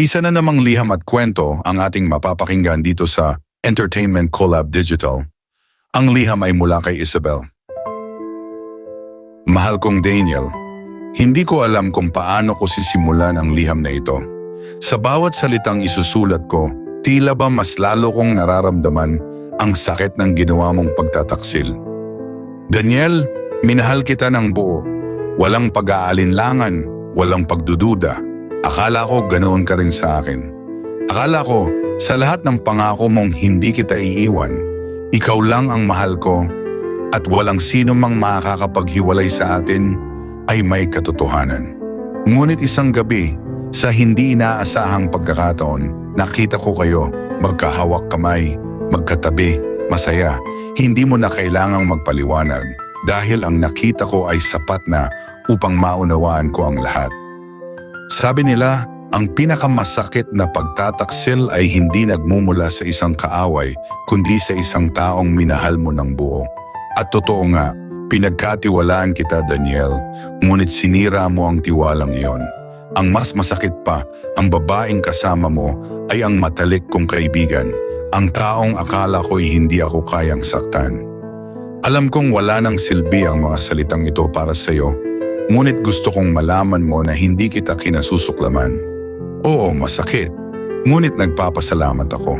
Isa na namang liham at kwento ang ating mapapakinggan dito sa Entertainment Collab Digital. Ang liham ay mula kay Isabel. Mahal kong Daniel, hindi ko alam kung paano ko sisimulan ang liham na ito. Sa bawat salitang isusulat ko, tila ba mas lalo kong nararamdaman ang sakit ng ginawa mong pagtataksil. Daniel, minahal kita ng buo. Walang pag-aalinlangan, walang pagdududa. Akala ko ganoon ka rin sa akin. Akala ko, sa lahat ng pangako mong hindi kita iiwan, ikaw lang ang mahal ko at walang sino mang makakapaghiwalay sa atin ay may katotohanan. Ngunit isang gabi, sa hindi inaasahang pagkakataon, nakita ko kayo, magkahawak kamay, magkatabi, masaya. Hindi mo na kailangang magpaliwanag dahil ang nakita ko ay sapat na upang maunawaan ko ang lahat. Sabi nila, ang pinakamasakit na pagtataksil ay hindi nagmumula sa isang kaaway, kundi sa isang taong minahal mo ng buo. At totoo nga, pinagkatiwalaan kita Daniel, ngunit sinira mo ang tiwalang iyon. Ang mas masakit pa, ang babaeng kasama mo ay ang matalik kong kaibigan, ang taong akala ko'y hindi ako kayang saktan. Alam kong wala nang silbi ang mga salitang ito para sa iyo, ngunit gusto kong malaman mo na hindi kita kinasusuklaman. Oo, masakit, ngunit nagpapasalamat ako.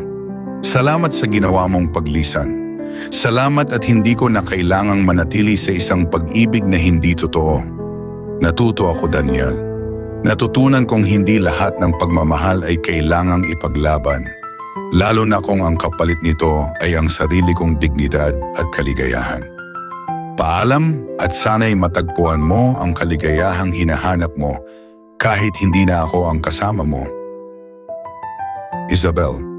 Salamat sa ginawa mong paglisan. Salamat at hindi ko na kailangang manatili sa isang pag-ibig na hindi totoo. Natuto ako, Daniel. Natutunan kong hindi lahat ng pagmamahal ay kailangang ipaglaban. Lalo na kung ang kapalit nito ay ang sarili kong dignidad at kaligayahan. Paalam at sana'y matagpuan mo ang kaligayahang hinahanap mo kahit hindi na ako ang kasama mo. Isabel